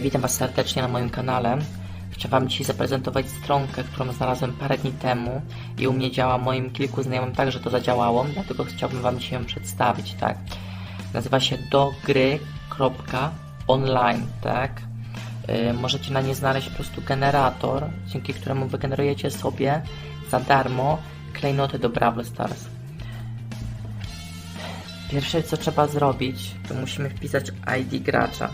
Witam Was serdecznie na moim kanale. Chciałem Wam dzisiaj zaprezentować stronkę, którą znalazłem parę dni temu i u mnie działa, moim kilku znajomym także to zadziałało, dlatego chciałbym Wam dzisiaj ją przedstawić, tak. Nazywa się dogry.online, tak. Yy, możecie na nie znaleźć po prostu generator, dzięki któremu wygenerujecie sobie za darmo klejnoty do Brawl Stars. Pierwsze co trzeba zrobić, to musimy wpisać ID gracza.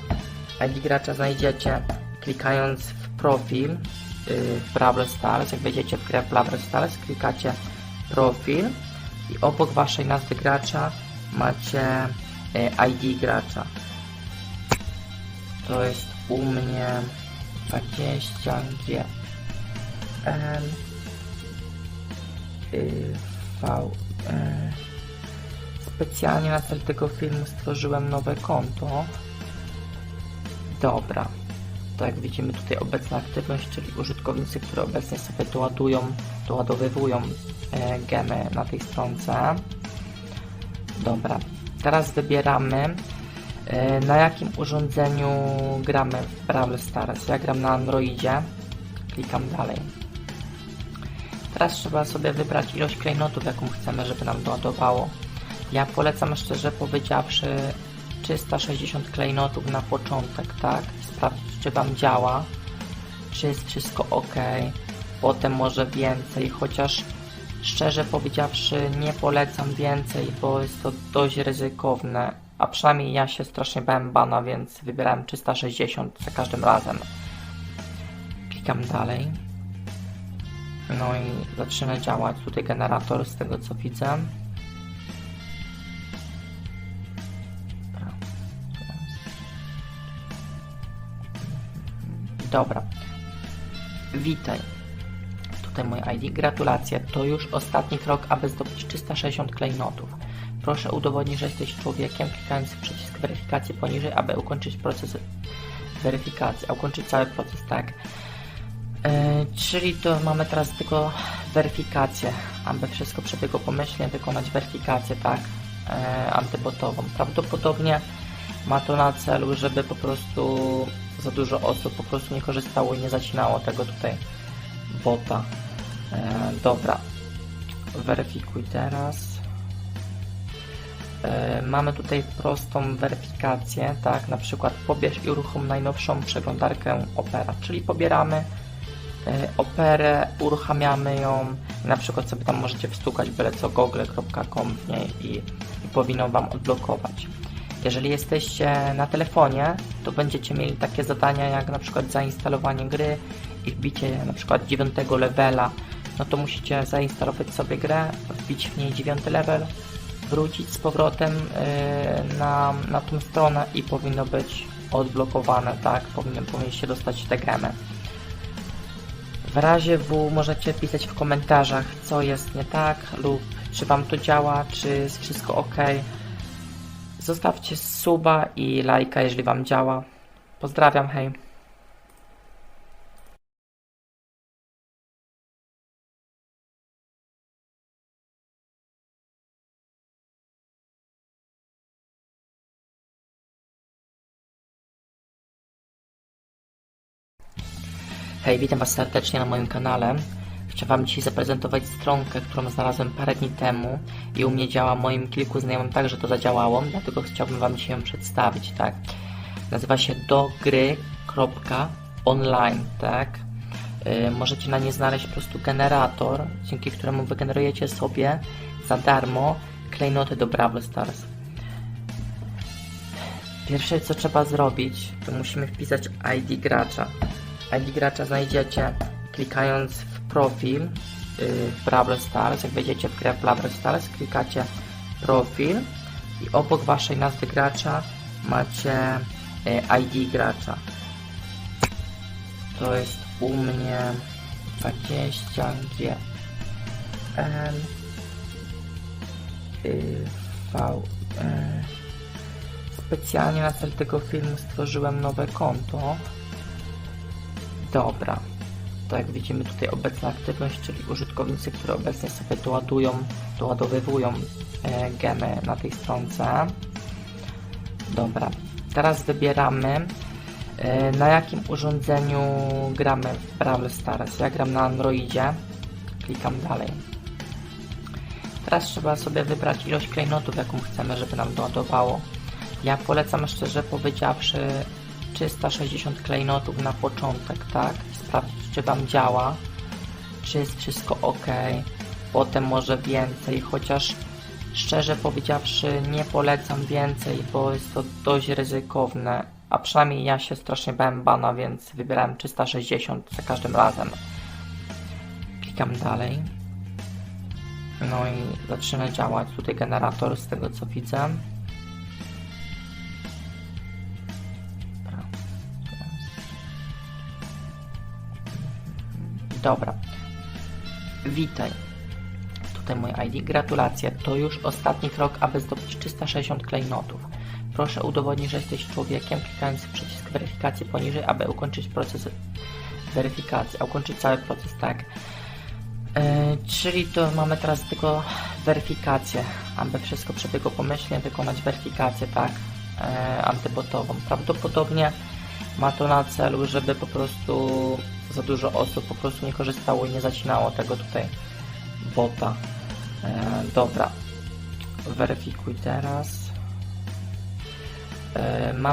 ID gracza znajdziecie klikając w profil yy, w Brawl Stars. Jak wejdziecie w grę Brawl Stars, klikacie profil i obok waszej nazwy gracza macie yy, ID gracza. To jest u mnie 20 GM yy, V. Yy. Specjalnie na cel tego filmu stworzyłem nowe konto. Dobra. To jak widzimy tutaj obecna aktywność, czyli użytkownicy, którzy obecnie sobie doładują, doładowywują e, gemy na tej stronce. Dobra. Teraz wybieramy e, na jakim urządzeniu gramy w Brawl Stars. Ja gram na Androidzie. Klikam dalej. Teraz trzeba sobie wybrać ilość klejnotów, jaką chcemy, żeby nam doładowało. Ja polecam szczerze powiedziawszy 360 klejnotów na początek, tak? Sprawdzić, czy Wam działa, czy jest wszystko ok. Potem może więcej, chociaż szczerze powiedziawszy nie polecam więcej, bo jest to dość ryzykowne. A przynajmniej ja się strasznie bałem bana, więc wybierałem 360 za każdym razem. Klikam dalej. No i zaczyna działać tutaj generator z tego co widzę. Dobra. Witaj. Tutaj moje ID. Gratulacje. To już ostatni krok, aby zdobyć 360 klejnotów. Proszę udowodnić, że jesteś człowiekiem, klikając przycisk weryfikacji poniżej, aby ukończyć proces weryfikacji, a ukończyć cały proces, tak. E, czyli to mamy teraz tylko weryfikację, aby wszystko przebiegło pomyślnie, wykonać weryfikację, tak, e, antybotową. Prawdopodobnie ma to na celu, żeby po prostu za dużo osób po prostu nie korzystało i nie zacinało tego tutaj bota. E, dobra, weryfikuj teraz. E, mamy tutaj prostą weryfikację, tak, na przykład pobierz i uruchom najnowszą przeglądarkę Opera, czyli pobieramy e, Operę, uruchamiamy ją, na przykład sobie tam możecie wstukać byle co google.com w niej i, i powinno Wam odblokować. Jeżeli jesteście na telefonie, to będziecie mieli takie zadania jak na przykład zainstalowanie gry i wbicie na przykład 9 levela, no to musicie zainstalować sobie grę, wbić w niej 9 level, wrócić z powrotem yy, na, na tą stronę i powinno być odblokowane, tak? Powinien, powinniście dostać te gemy. W razie W możecie pisać w komentarzach, co jest nie tak lub czy Wam to działa, czy jest wszystko ok. Zostawcie suba i lajka, jeżeli Wam działa. Pozdrawiam, hej. Hej, witam Was serdecznie na moim kanale. Chciałem Wam dzisiaj zaprezentować stronkę, którą znalazłem parę dni temu i u mnie działa, moim kilku znajomym także to zadziałało, dlatego chciałbym Wam dzisiaj ją przedstawić, tak. Nazywa się dogry.online, tak. Yy, możecie na nie znaleźć po prostu generator, dzięki któremu wygenerujecie sobie za darmo klejnoty do Brawl Stars. Pierwsze co trzeba zrobić, to musimy wpisać ID gracza. ID gracza znajdziecie klikając w profil yy, Brawl Stars. Jak wejdziecie w grę Brawl Stars, klikacie profil i obok waszej nazwy gracza macie yy, ID gracza. To jest u mnie 20 GM yy, V. Yy. Specjalnie na cel tego filmu stworzyłem nowe konto. Dobra. To jak widzimy tutaj obecna aktywność, czyli użytkownicy, którzy obecnie sobie doładują, doładowywują e, gemy na tej stronce. Dobra. Teraz wybieramy E, Na jakim urządzeniu gramy w Brawl Stars? Ja gram na Androidzie. Klikam dalej. Teraz trzeba sobie wybrać ilość klejnotów, jaką chcemy, żeby nam doładowało. Ja polecam szczerze powiedziawszy 360 klejnotów na początek, tak? Sprawdzić, czy Wam działa, czy jest wszystko ok. Potem może więcej, chociaż szczerze powiedziawszy nie polecam więcej, bo jest to dość ryzykowne. A przynajmniej ja się strasznie bałem bana, więc wybierałem 360 za każdym razem. Klikam dalej. No i zaczyna działać tutaj generator z tego co widzę. Dobra. Witaj. Tutaj mój ID. Gratulacje. To już ostatni krok, aby zdobyć 360 klejnotów. Proszę udowodnić, że jesteś człowiekiem, klikając przycisk weryfikacji poniżej, aby ukończyć proces weryfikacji, a ukończyć cały proces, tak. E, czyli to mamy teraz tylko weryfikację, aby wszystko przebiegło pomyślnie, wykonać weryfikację, tak, e, antybotową. Prawdopodobnie ma to na celu, żeby po prostu za dużo osób po prostu nie korzystało i nie zacinało tego tutaj bota. E, dobra, weryfikuj teraz. E, mam